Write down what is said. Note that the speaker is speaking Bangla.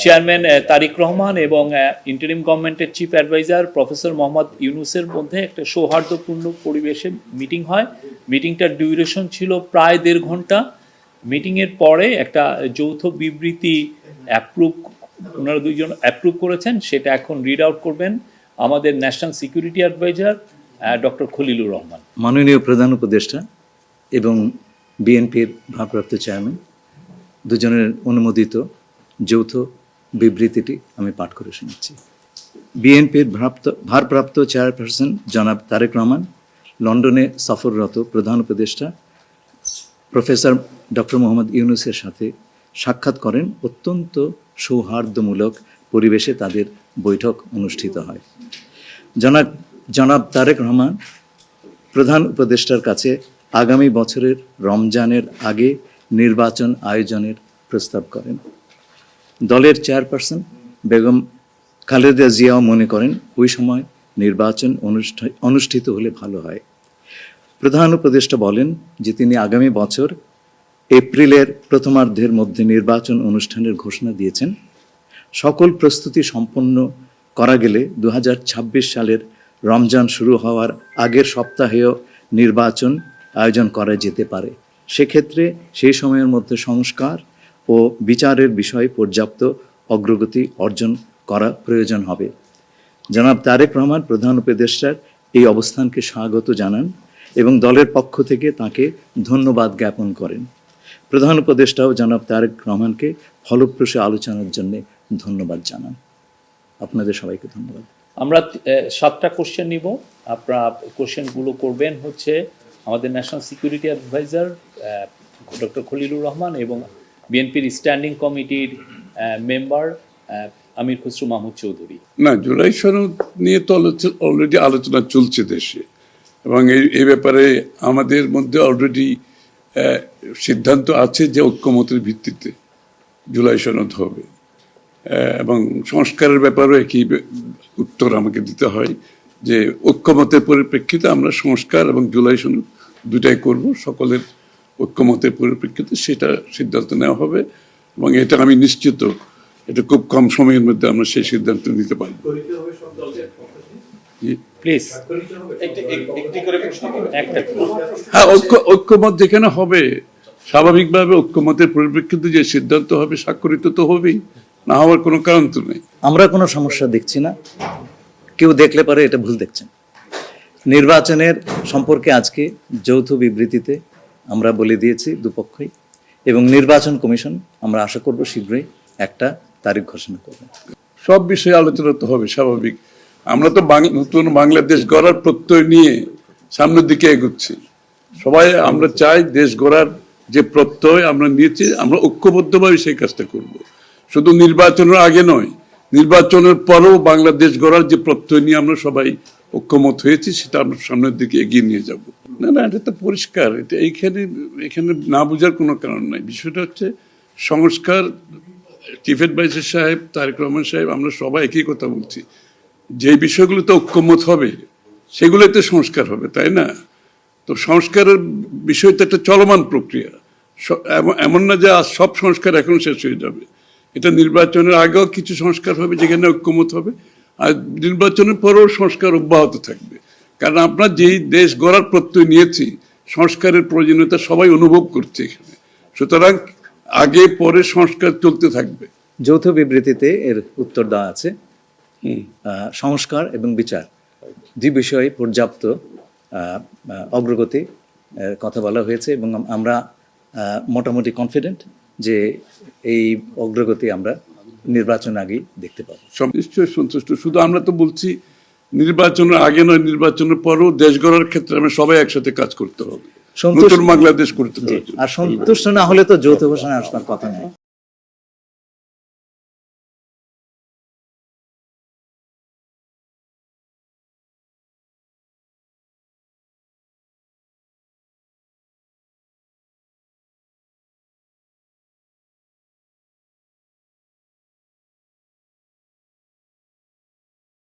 চেয়ারম্যান তারিক রহমান এবং ইন্টারিম গভর্নমেন্টের চিফ অ্যাডভাইজার প্রফেসর মোহাম্মদ ইউনুসের মধ্যে একটা সৌহার্দ্যপূর্ণ পরিবেশে মিটিং হয়। মিটিংটার ডিউরেশন ছিল প্রায় দেড় ঘণ্টা। মিটিংয়ের পরে একটা যৌথ বিবৃতি অ্যাপ্রুভ ওনারা দুইজন অ্যাপ্রুভ করেছেন সেটা এখন রিড আউট করবেন আমাদের national security adviser doctor Khalilur Rahman. মাননীয় প্রধান উপদেষ্টা এবং বিএনপির ভারপ্রাপ্ত চেয়ারম্যান দুজনের অনুমোদিত যৌথ বিবৃতিটি আমি পাঠ করে শোনাচ্ছি বিএনপির ভারপ্রাপ্ত ভারপ্রাপ্ত চেয়ারপারসন জনাব তারেক রহমান, লন্ডনে সফররত প্রধান উপদেষ্টা প্রফেসর ডক্টর মোহাম্মদ ইউনুসের সাথে সাক্ষাৎ করেন অত্যন্ত সৌহার্দ্যমূলক পরিবেশে তাদের বৈঠক অনুষ্ঠিত হয়। জনাব জনাব তারেক রহমান প্রধান উপদেষ্টার কাছে আগামী বছরের রমজানের আগে নির্বাচন আয়োজনের প্রস্তাব করেন। দলের চেয়ারপারসন বেগম খালেদা জিয়াও মনে করেন ওই সময় নির্বাচন অনুষ্ঠা- অনুষ্ঠিত হলে ভালো হয়। প্রধান উপদেষ্টা বলেন যে তিনি আগামী বছর এপ্রিলের প্রথমার্ধের মধ্যে নির্বাচন অনুষ্ঠানের ঘোষণা দিয়েছেন। সকল প্রস্তুতি সম্পন্ন করা গেলে দু হাজার ছাব্বিশ সালের রমজান শুরু হওয়ার আগের সপ্তাহেও নির্বাচন আয়োজন করা যেতে পারে। সেক্ষেত্রে সেই সময়ের মধ্যে সংস্কার ও বিচারের বিষয়ে পর্যাপ্ত অগ্রগতি অর্জন করা প্রয়োজন হবে। জনাব তারেক রহমান, প্রধান উপদেষ্টার এই অবস্থানকে স্বাগত জানান এবং দলের পক্ষ থেকে তাকে ধন্যবাদ জ্ঞাপন করেন। প্রধান উপদেষ্টাও জনাব তারেক রহমানকে ফলপ্রসূ আলোচনার জন্য ধন্যবাদ জানান। আপনাদের সবাইকে ধন্যবাদ। আমরা সাতটা কোশ্চেন নিব। আপনারা কোশ্চেনগুলো করবেন হচ্ছে আমাদের national security adviser doctor Khalilur Rahman এবং বিএনপির স্ট্যান্ডিং কমিটির মেম্বার আমির খসরু মাহমুদ চৌধুরী। না, জুলাই সনদ নিয়ে তো অলরেডি আলোচনা চলছে দেশে। এবং এই এই ব্যাপারে আমাদের মধ্যে অলরেডি সিদ্ধান্ত আছে যে ঐক্যমতের ভিত্তিতে জুলাই সনদ হবে। এবং সংস্কারের ব্যাপারেও একই উত্তর আমাকে দিতে হয় যে ঐক্যমতের পরিপ্রেক্ষিতে আমরা সংস্কার এবং জুলাই সনদ দুটাই করব, সকলের ঐক্যমতের পরিপ্রেক্ষিতে সেটা সিদ্ধান্ত নেওয়া হবে এবং এটা আমি নিশ্চিত এটা খুব কম সময়ের মধ্যে আমরা সেই সিদ্ধান্ত নিতে পারব। জি। প্লিজ। একটা। হ্যাঁ ঐক্য ঐক্যমত যেখানে হবে স্বাভাবিকভাবে ঐক্যমতের পরিপ্রেক্ষিতে যে সিদ্ধান্ত হবে স্বাক্ষরিত তো হবেই না হওয়ার কোনো কারণ তো নেই। আমরা কোনো সমস্যা দেখছি না। কেউ দেখলে পারে এটা ভুল দেখছেন। নির্বাচনের সম্পর্কে আজকে যৌথ বিবৃতিতে আমরা বলে দিয়েছি দুপক্ষই। এবং নির্বাচন কমিশন আমরা আশা করব শীঘ্রই একটা তারিখ ঘোষণা করবে। সব বিষয়ে আলোচনা তো হবে, স্বাভাবিক। আমরা তো নতুন বাংলাদেশ গড়ার প্রত্যয় নিয়ে সামনের দিকে এগোচ্ছি। সবাই, আমরা চাই দেশ গড়ার যে প্রত্যয় আমরা নিয়েছি, আমরা ঐক্যবদ্ধভাবে সেই কাজটা করব। শুধু নির্বাচনের আগে নয়, নির্বাচনের পরেও বাংলাদেশ গড়ার যে প্রত্যয় নিয়ে আমরা সবাই ঐক্যমত হয়েছি, সেটা আমরা সামনের দিকে এগিয়ে নিয়ে যাব। না না, এটা তো পরিষ্কার। এটা এইখানে, এখানে না বোঝার কোনো কারণ নাই। বিষয়টা হচ্ছে সংস্কার চিফ অ্যাডভাইজার সাহেব তারেক রহমান সাহেব, আমরা সবাই একই কথা বলছি। যে বিষয়গুলোতে ঐক্যমত হবে সেগুলোতে সংস্কার হবে, তাই না? তো সংস্কারের বিষয় তো একটা চলমান প্রক্রিয়া। এমন- না যে সব সংস্কার এখন শেষ হয়ে যাবে। এটা নির্বাচনের আগেও কিছু সংস্কার হবে যেখানে ঐক্যমত হবে, আর নির্বাচনের পরেও সংস্কার অব্যাহত থাকবে। কারণ আমরা যেই দেশ গড়ার প্রত্যয় নিয়েছি সংস্কারের প্রয়োজনীয়তা সবাই অনুভব করছে এখানে। সুতরাং আগে পরে সংস্কার চলতে থাকবে। যৌথ বিবৃতিতে এর উত্তর দেওয়া আছে। সংস্কার এবং বিচার। দুই বিষয়ে পর্যাপ্ত অগ্রগতি কথা বলা হয়েছে এবং আমরা মোটামুটি কনফিডেন্ট যে এই অগ্রগতি আমরা নির্বাচন আগেই দেখতে পাবো। সব নিশ্চয়ই সন্তুষ্ট। শুধু আমরা তো বলছি নির্বাচনের আগে নয় নির্বাচনের পরও দেশ গড়ার ক্ষেত্রে আমরা সবাই একসাথে কাজ করতে হবে। সন্তুষ্ট- নতুন বাংলাদেশ করতে হবে। আর সন্তুষ্ট না হলে তো যৌথ ঘোষণা আসবার কথা নয়